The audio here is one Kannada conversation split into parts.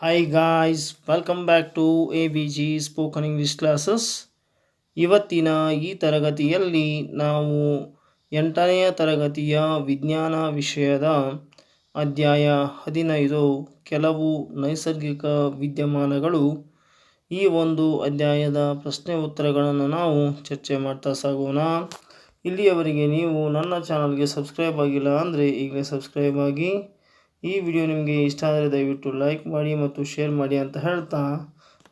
Hi guys welcome back to A B G spoken English classes ಇವತ್ತಿನ ಈ ತರಗತಿಯಲ್ಲಿ ನಾವು ಎಂಟನೆಯ ತರಗತಿಯ ವಿಜ್ಞಾನ ವಿಷಯದ ಅಧ್ಯಾಯ ಹದಿನೈದು, ಕೆಲವು ನೈಸರ್ಗಿಕ ವಿದ್ಯಮಾನಗಳು. ಈ ಒಂದು ಅಧ್ಯಾಯದ ಪ್ರಶ್ನೆ ಉತ್ತರಗಳನ್ನು ನಾವು ಚರ್ಚೆ ಮಾಡ್ತಾ ಸಾಗೋಣ. ಇಲ್ಲಿಯವರೆಗೆ ನೀವು ನನ್ನ ಚಾನಲ್ಗೆ ಸಬ್ಸ್ಕ್ರೈಬ್ ಆಗಿಲ್ಲ ಅಂದರೆ ಈಗಲೇ ಸಬ್ಸ್ಕ್ರೈಬ್ ಆಗಿ ಈ ವಿಡಿಯೋ ನಿಮಗೆ ಇಷ್ಟ ಆದರೆ ದಯವಿಟ್ಟು ಲೈಕ್ ಮಾಡಿ ಮತ್ತು ಶೇರ್ ಮಾಡಿ ಅಂತ ಹೇಳ್ತಾ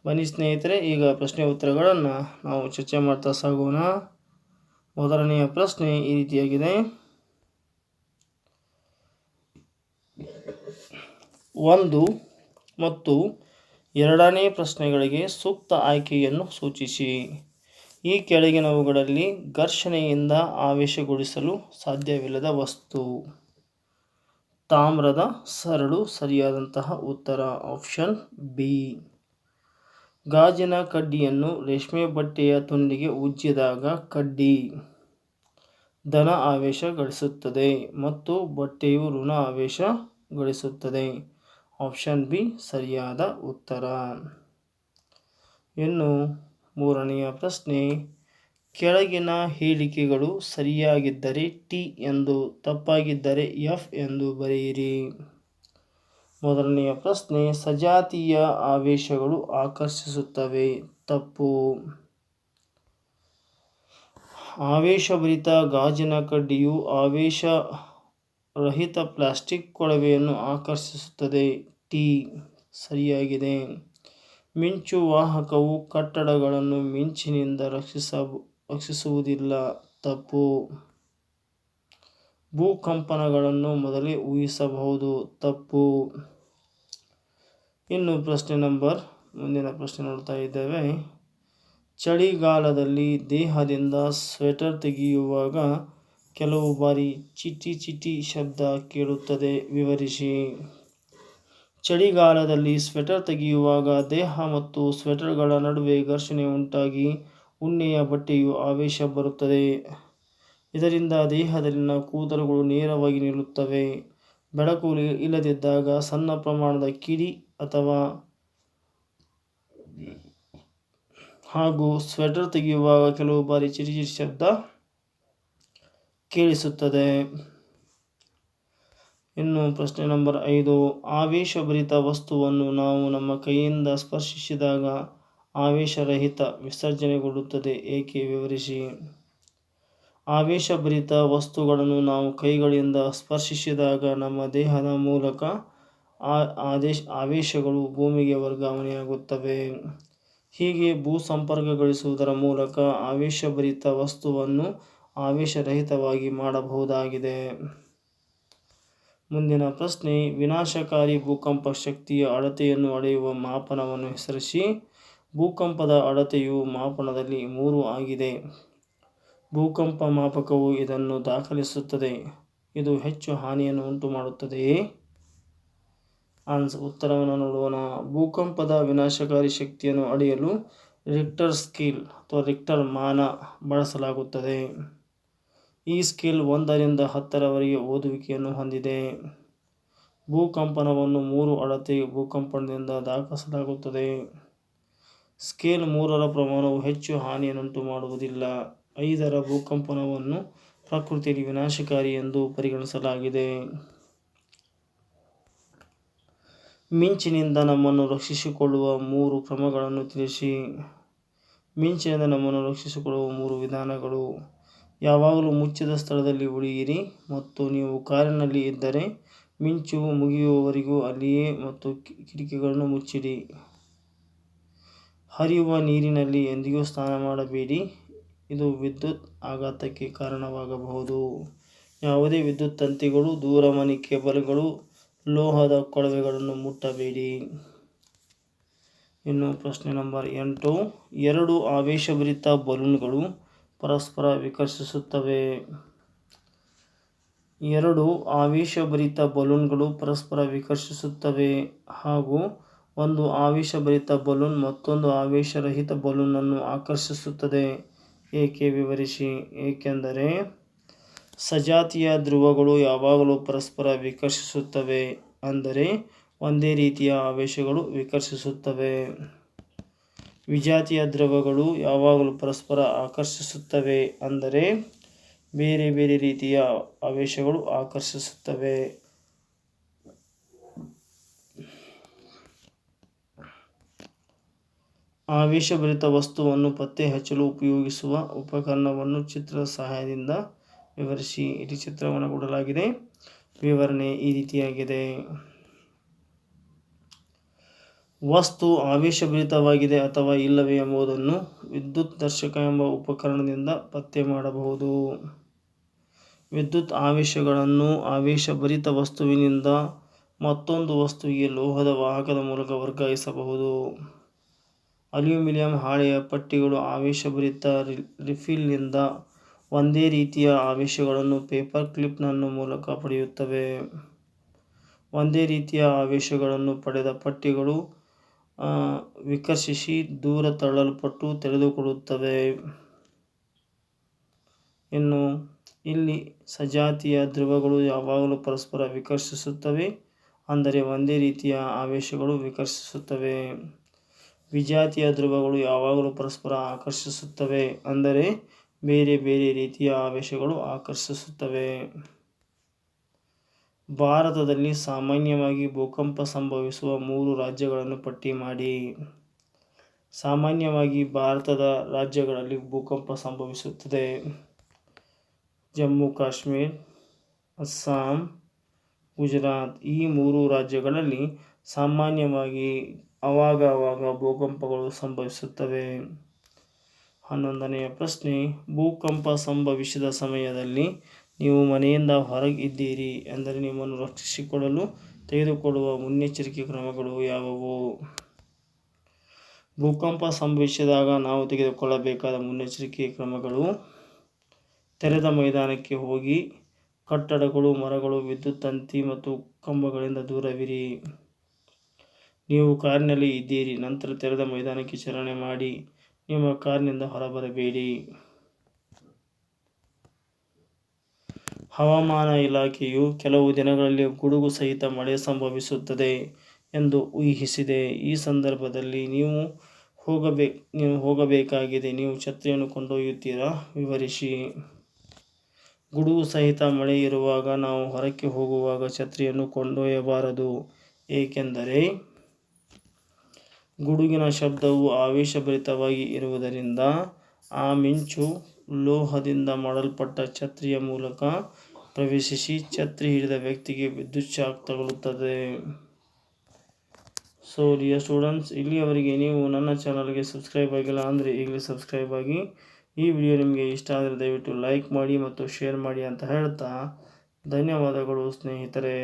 ಬನ್ನಿ ಸ್ನೇಹಿತರೆ, ಈಗ ಪ್ರಶ್ನೆ ಉತ್ತರಗಳನ್ನು ನಾವು ಚರ್ಚೆ ಮಾಡ್ತಾ ಸಾಗೋಣ. ಮೊದಲನೆಯ ಪ್ರಶ್ನೆ ಈ ರೀತಿಯಾಗಿದೆ. ಒಂದು ಮತ್ತು ಎರಡನೇ ಪ್ರಶ್ನೆಗಳಿಗೆ ಸೂಕ್ತ ಆಯ್ಕೆಯನ್ನು ಸೂಚಿಸಿ. ಈ ಕೆಳಗಿನವುಗಳಲ್ಲಿ ಘರ್ಷಣೆಯಿಂದ ಆವೇಶಗೊಳಿಸಲು ಸಾಧ್ಯವಿಲ್ಲದ ವಸ್ತು. ತಾಮ್ರದ ಸರಳು ಸರಿಯಾದಂತಹ ಉತ್ತರ ಆಪ್ಷನ್ ಬಿ. ಗಾಜಿನ ಕಡ್ಡಿಯನ್ನು ರೇಷ್ಮೆ ಬಟ್ಟೆಯ ತುಂಡಿಗೆ ಉಜ್ಜಿದಾಗ ಕಡ್ಡಿ ಧನ ಆವೇಶ ಗಳಿಸುತ್ತದೆ ಮತ್ತು ಬಟ್ಟೆಯು ಋಣ ಆವೇಶ ಗಳಿಸುತ್ತದೆ. ಆಪ್ಷನ್ ಬಿ ಸರಿಯಾದ ಉತ್ತರ. ಇನ್ನು ಮೂರನೆಯ ಪ್ರಶ್ನೆ ಕೆಳಗಿನ ಹೇಳಿಕೆಗಳು ಸರಿಯಾಗಿದ್ದರೆ ಟಿ ಎಂದು, ತಪ್ಪಾಗಿದ್ದರೆ ಎಫ್ ಎಂದು ಬರೆಯಿರಿ. ಮೊದಲನೆಯ ಪ್ರಶ್ನೆ, ಸಜಾತೀಯ ಆವೇಶಗಳು ಆಕರ್ಷಿಸುತ್ತವೆ, ತಪ್ಪು. ಆವೇಶಭರಿತ ಗಾಜಿನ ಕಡ್ಡಿಯು ಆವೇಶ ರಹಿತ ಪ್ಲಾಸ್ಟಿಕ್ ಕೊಳವೆಯನ್ನು ಆಕರ್ಷಿಸುತ್ತದೆ, ಟಿ. ಸರಿಯಾಗಿದೆ. ಮಿಂಚು ವಾಹಕವು ಕಟ್ಟಡಗಳನ್ನು ಮಿಂಚಿನಿಂದ ರಕ್ಷಿಸ ರಕ್ಷಿಸುವುದಿಲ್ಲ ತಪ್ಪು. ಭೂಕಂಪನಗಳನ್ನು ಮೊದಲೇ ಊಹಿಸಬಹುದು. ತಪ್ಪು. ಇನ್ನು ಪ್ರಶ್ನೆ ನಂಬರ್, ಮುಂದಿನ ಪ್ರಶ್ನೆ ನೋಡ್ತಾ ಇದ್ದೇವೆ. ಚಳಿಗಾಲದಲ್ಲಿ ದೇಹದಿಂದ ಸ್ವೆಟರ್ ತೆಗೆಯುವಾಗ ಕೆಲವು ಬಾರಿ ಚಿಟಿ ಚಿಟಿ ಶಬ್ದ ಕೇಳುತ್ತದೆ. ವಿವರಿಸಿ. ಚಳಿಗಾಲದಲ್ಲಿ ಸ್ವೆಟರ್ ತೆಗೆಯುವಾಗ ದೇಹ ಮತ್ತು ಸ್ವೆಟರ್ಗಳ ನಡುವೆ ಘರ್ಷಣೆ ಉಂಟಾಗಿ ಉಣ್ಣೆಯ ಬಟ್ಟೆಯು ಆವೇಶ ಬರುತ್ತದೆ. ಇದರಿಂದ ದೇಹದಲ್ಲಿನ ಕೂದಲುಗಳು ನೇರವಾಗಿ ನಿಲ್ಲುತ್ತವೆ. ಬೆಳಕು ಇಲ್ಲದಿದ್ದಾಗ ಸಣ್ಣ ಪ್ರಮಾಣದ ಕಿಡಿ ಅಥವಾ ಹಾಗೂ ಸ್ವೆಟರ್ ತೆಗೆಯುವಾಗ ಕೆಲವು ಬಾರಿ ಚಿರಿಚಿರಿ ಶಬ್ದ ಕೇಳಿಸುತ್ತದೆ. ಇನ್ನು ಪ್ರಶ್ನೆ ನಂಬರ್ ಐದು. ಆವೇಶಭರಿತ ವಸ್ತುವನ್ನು ನಾವು ನಮ್ಮ ಕೈಯಿಂದ ಸ್ಪರ್ಶಿಸಿದಾಗ ಆವೇಶರಹಿತ ವಿಸರ್ಜನೆಗೊಳ್ಳುತ್ತದೆ, ಏಕೆ ವಿವರಿಸಿ? ಆವೇಶಭರಿತ ವಸ್ತುಗಳನ್ನು ನಾವು ಕೈಗಳಿಂದ ಸ್ಪರ್ಶಿಸಿದಾಗ ನಮ್ಮ ದೇಹದ ಮೂಲಕ ಆ ಆದೇಶ, ಆವೇಶಗಳು ಭೂಮಿಗೆ ವರ್ಗಾವಣೆಯಾಗುತ್ತವೆ. ಹೀಗೆ ಭೂ ಸಂಪರ್ಕಗೊಳಿಸುವುದರ ಮೂಲಕ ಆವೇಶಭರಿತ ವಸ್ತುವನ್ನು ಆವೇಶರಹಿತವಾಗಿ ಮಾಡಬಹುದಾಗಿದೆ. ಮುಂದಿನ ಪ್ರಶ್ನೆ, ವಿನಾಶಕಾರಿ ಭೂಕಂಪ ಶಕ್ತಿಯ ಅಳತೆಯನ್ನು ಅಳೆಯುವ ಮಾಪನವನ್ನು ಹೆಸರಿಸಿ. ಭೂಕಂಪದ ಅಳತೆಯು ಮಾಪನದಲ್ಲಿ ಮೂರು ಆಗಿದೆ. ಭೂಕಂಪ ಮಾಪಕವು ಇದನ್ನು ದಾಖಲಿಸುತ್ತದೆ. ಇದು ಹೆಚ್ಚು ಹಾನಿಯನ್ನು ಉಂಟು ಮಾಡುತ್ತದೆಯೇ ಆನ್ಸ್ ಉತ್ತರವನ್ನು ನೋಡೋಣ. ಭೂಕಂಪದ ವಿನಾಶಕಾರಿ ಶಕ್ತಿಯನ್ನು ಅಳೆಯಲು ರಿಕ್ಟರ್ ಸ್ಕೇಲ್ ಅಥವಾ ರಿಕ್ಟರ್ ಮಾನ ಬಳಸಲಾಗುತ್ತದೆ. ಈ ಸ್ಕೇಲ್ ಒಂದರಿಂದ ಹತ್ತರವರೆಗೆ ಓದುವಿಕೆಯನ್ನು ಹೊಂದಿದೆ. ಭೂಕಂಪನವನ್ನು ಮೂರು ಅಳತೆ ಭೂಕಂಪನದಿಂದ ದಾಖಲಿಸಲಾಗುತ್ತದೆ. ಸ್ಕೇಲ್ ಮೂರರ ಪ್ರಮಾಣವು ಹೆಚ್ಚು ಹಾನಿಯನ್ನುಂಟು ಮಾಡುವುದಿಲ್ಲ. ಐದರ ಭೂಕಂಪನವನ್ನು ಪ್ರಕೃತಿಯಲ್ಲಿ ವಿನಾಶಕಾರಿ ಎಂದು ಪರಿಗಣಿಸಲಾಗಿದೆ. ಮಿಂಚಿನಿಂದ ನಮ್ಮನ್ನು ರಕ್ಷಿಸಿಕೊಳ್ಳುವ ಮೂರು ಕ್ರಮಗಳನ್ನು ತಿಳಿಸಿ. ಮಿಂಚಿನಿಂದ ನಮ್ಮನ್ನು ರಕ್ಷಿಸಿಕೊಳ್ಳುವ ಮೂರು ವಿಧಾನಗಳು. ಯಾವಾಗಲೂ ಮುಚ್ಚಿದ ಸ್ಥಳದಲ್ಲಿ ಉಳಿಯಿರಿ ಮತ್ತು ನೀವು ಕಾರಿನಲ್ಲಿ ಇದ್ದರೆ ಮಿಂಚು ಮುಗಿಯುವವರೆಗೂ ಅಲ್ಲಿಯೇ ಮತ್ತು ಕಿಟಕಿಗಳನ್ನು ಮುಚ್ಚಿಡಿ ಹರಿಯುವ ನೀರಿನಲ್ಲಿ ಎಂದಿಗೂ ಸ್ನಾನ ಮಾಡಬೇಡಿ. ಇದು ವಿದ್ಯುತ್ ಆಘಾತಕ್ಕೆ ಕಾರಣವಾಗಬಹುದು. ಯಾವುದೇ ವಿದ್ಯುತ್ ತಂತಿಗಳು, ದೂರವಾಣಿ ಕೇಬಲ್ಗಳು, ಲೋಹದ ಕೊಳವೆಗಳನ್ನು ಮುಟ್ಟಬೇಡಿ. ಇನ್ನು ಪ್ರಶ್ನೆ ನಂಬರ್ ಎಂಟು. ಎರಡು ಆವೇಶಭರಿತ ಬಲೂನ್ಗಳು ಪರಸ್ಪರ ವಿಕರ್ಷಿಸುತ್ತವೆ. ಎರಡು ಆವೇಶಭರಿತ ಬಲೂನ್ಗಳು ಪರಸ್ಪರ ವಿಕರ್ಷಿಸುತ್ತವೆ ಹಾಗೂ ಒಂದು ಆವೇಶಭರಿತ ಬಲೂನ್ ಮತ್ತೊಂದು ಆವೇಶರಹಿತ ಬಲೂನನ್ನು ಆಕರ್ಷಿಸುತ್ತದೆ. ಏಕೆ ವಿವರಿಸಿ? ಏಕೆಂದರೆ ಸಜಾತಿಯ ಧ್ರುವಗಳು ಯಾವಾಗಲೂ ಪರಸ್ಪರ ವಿಕರ್ಷಿಸುತ್ತವೆ, ಅಂದರೆ ಒಂದೇ ರೀತಿಯ ಆವೇಶಗಳು ವಿಕರ್ಷಿಸುತ್ತವೆ. ವಿಜಾತಿಯ ಧ್ರುವಗಳು ಯಾವಾಗಲೂ ಪರಸ್ಪರ ಆಕರ್ಷಿಸುತ್ತವೆ, ಅಂದರೆ ಬೇರೆ ಬೇರೆ ರೀತಿಯ ಆವೇಶಗಳು ಆಕರ್ಷಿಸುತ್ತವೆ. ಆವೇಶಭರಿತ ವಸ್ತುವನ್ನು ಪತ್ತೆ ಹಚ್ಚಲು ಉಪಯೋಗಿಸುವ ಉಪಕರಣವನ್ನು ಚಿತ್ರದ ಸಹಾಯದಿಂದ ವಿವರಿಸಿ, ಇಡೀ ಚಿತ್ರವನ್ನು ಕೊಡಲಾಗಿದೆ. ವಿವರಣೆ ಈ ರೀತಿಯಾಗಿದೆ. ವಸ್ತು ಆವೇಶಭರಿತವಾಗಿದೆ ಅಥವಾ ಇಲ್ಲವೇ ಎಂಬುದನ್ನು ವಿದ್ಯುತ್ ದರ್ಶಕ ಎಂಬ ಉಪಕರಣದಿಂದ ಪತ್ತೆ ಮಾಡಬಹುದು. ವಿದ್ಯುತ್ ಆವೇಶಗಳನ್ನು ಆವೇಶಭರಿತ ವಸ್ತುವಿನಿಂದ ಮತ್ತೊಂದು ವಸ್ತುವಿಗೆ ಲೋಹದ ವಾಹಕದ ಮೂಲಕ ವರ್ಗಾಯಿಸಬಹುದು. ಅಲ್ಯೂಮಿನಿಯಂ ಹಾಳೆಯ ಪಟ್ಟಿಗಳು ಆವೇಶಭರಿತ ರಿಫಿಲ್ನಿಂದ ಒಂದೇ ರೀತಿಯ ಆವೇಶಗಳನ್ನು ಪೇಪರ್ ಕ್ಲಿಪ್ನ ಮೂಲಕ ಪಡೆಯುತ್ತವೆ. ಒಂದೇ ರೀತಿಯ ಆವೇಶಗಳನ್ನು ಪಡೆದ ಪಟ್ಟಿಗಳು ವಿಕರ್ಷಿಸಿ ದೂರ ತಳ್ಳಲ್ಪಟ್ಟು ತೆರೆದುಕೊಳ್ಳುತ್ತವೆ. ಇನ್ನು ಇಲ್ಲಿ ಸಜಾತಿಯ ಧ್ರುವಗಳು ಯಾವಾಗಲೂ ಪರಸ್ಪರ ವಿಕರ್ಷಿಸುತ್ತವೆ, ಅಂದರೆ ಒಂದೇ ರೀತಿಯ ಆವೇಶಗಳು ವಿಕರ್ಷಿಸುತ್ತವೆ. ವಿಜಾತಿಯ ಧ್ರುವಗಳು ಯಾವಾಗಲೂ ಪರಸ್ಪರ ಆಕರ್ಷಿಸುತ್ತವೆ ಅಂದರೆ ಬೇರೆ ಬೇರೆ ರೀತಿಯ ಆವೇಶಗಳು ಆಕರ್ಷಿಸುತ್ತವೆ. ಭಾರತದಲ್ಲಿ ಸಾಮಾನ್ಯವಾಗಿ ಭೂಕಂಪ ಸಂಭವಿಸುವ ಮೂರು ರಾಜ್ಯಗಳನ್ನು ಪಟ್ಟಿ ಮಾಡಿ. ಸಾಮಾನ್ಯವಾಗಿ ಭಾರತದ ರಾಜ್ಯಗಳಲ್ಲಿ ಭೂಕಂಪ ಸಂಭವಿಸುತ್ತದೆ. ಜಮ್ಮು, ಕಾಶ್ಮೀರ್, ಅಸ್ಸಾಂ, ಗುಜರಾತ್ ಈ ಮೂರು ರಾಜ್ಯಗಳಲ್ಲಿ ಸಾಮಾನ್ಯವಾಗಿ ಅವಾಗ ಅವಾಗ ಭೂಕಂಪಗಳು ಸಂಭವಿಸುತ್ತವೆ. ಹನ್ನೊಂದನೆಯ ಪ್ರಶ್ನೆ, ಭೂಕಂಪ ಸಂಭವಿಸಿದ ಸಮಯದಲ್ಲಿ ನೀವು ಮನೆಯಿಂದ ಹೊರಗಿದ್ದೀರಿ ಎಂದರೆ ನಿಮ್ಮನ್ನು ರಕ್ಷಿಸಿಕೊಳ್ಳಲು ತೆಗೆದುಕೊಳ್ಳುವ ಮುನ್ನೆಚ್ಚರಿಕೆ ಕ್ರಮಗಳು ಯಾವುವು? ಭೂಕಂಪ ಸಂಭವಿಸಿದಾಗ ನಾವು ತೆಗೆದುಕೊಳ್ಳಬೇಕಾದ ಮುನ್ನೆಚ್ಚರಿಕೆ ಕ್ರಮಗಳು, ತೆರೆದ ಮೈದಾನಕ್ಕೆ ಹೋಗಿ ಕಟ್ಟಡಗಳು, ಮರಗಳು, ವಿದ್ಯುತ್ ತಂತಿ ಮತ್ತು ಕಂಬಗಳಿಂದ ದೂರವಿರಿ. ನೀವು ಕಾರಿನಲ್ಲಿ ಇದ್ದೀರಿ. ನಂತರ ತೆರೆದ ಮೈದಾನಕ್ಕೆ ಚಲನೆ ಮಾಡಿ, ನಿಮ್ಮ ಕಾರಿನಿಂದ ಹೊರಬರಬೇಡಿ. ಹವಾಮಾನ ಇಲಾಖೆಯು ಕೆಲವು ದಿನಗಳಲ್ಲಿ ಗುಡುಗು ಸಹಿತ ಮಳೆ ಸಂಭವಿಸುತ್ತದೆ ಎಂದು ಊಹಿಸಿದೆ. ಈ ಸಂದರ್ಭದಲ್ಲಿ ನೀವು ಹೋಗಬೇ, ನೀವು ಹೋಗಬೇಕಾಗಿದೆ. ನೀವು ಛತ್ರಿಯನ್ನು ಕೊಂಡೊಯ್ಯುತ್ತೀರಾ? ವಿವರಿಸಿ. ಗುಡುಗು ಸಹಿತ ಮಳೆ ಇರುವಾಗ ನಾವು ಹೊರಕ್ಕೆ ಹೋಗುವಾಗ ಛತ್ರಿಯನ್ನು ಕೊಂಡೊಯ್ಯಬಾರದು. ಏಕೆಂದರೆ ಗುಡುಗಿನ ಶಬ್ದವು ಆವೇಶಭರಿತವಾಗಿ ಇರುವುದರಿಂದ ಆ ಮಿಂಚು ಲೋಹದಿಂದ ಮಾಡಲ್ಪಟ್ಟ ಛತ್ರಿಯ ಮೂಲಕ ಪ್ರವೇಶಿಸಿ ಛತ್ರಿ ಹಿಡಿದ ವ್ಯಕ್ತಿಗೆ ವಿದ್ಯುತ್ ಶಾಕ್ ತಗುಲುತ್ತದೆ. ಸೊ ಡಿಯರ್ ಸ್ಟೂಡೆಂಟ್ಸ್ ಇಲ್ಲಿಯವರೆಗೆ ನೀವು ನನ್ನ ಚಾನಲ್ಗೆ ಸಬ್ಸ್ಕ್ರೈಬ್ ಆಗಿಲ್ಲ ಅಂದರೆ ಈಗಲೇ ಸಬ್ಸ್ಕ್ರೈಬ್ ಆಗಿ. ಈ ವಿಡಿಯೋ ನಿಮಗೆ ಇಷ್ಟ ಆದರೆ ದಯವಿಟ್ಟು ಲೈಕ್ ಮಾಡಿ ಮತ್ತು ಶೇರ್ ಮಾಡಿ ಅಂತ ಹೇಳ್ತಾ ಧನ್ಯವಾದಗಳು ಸ್ನೇಹಿತರೆ.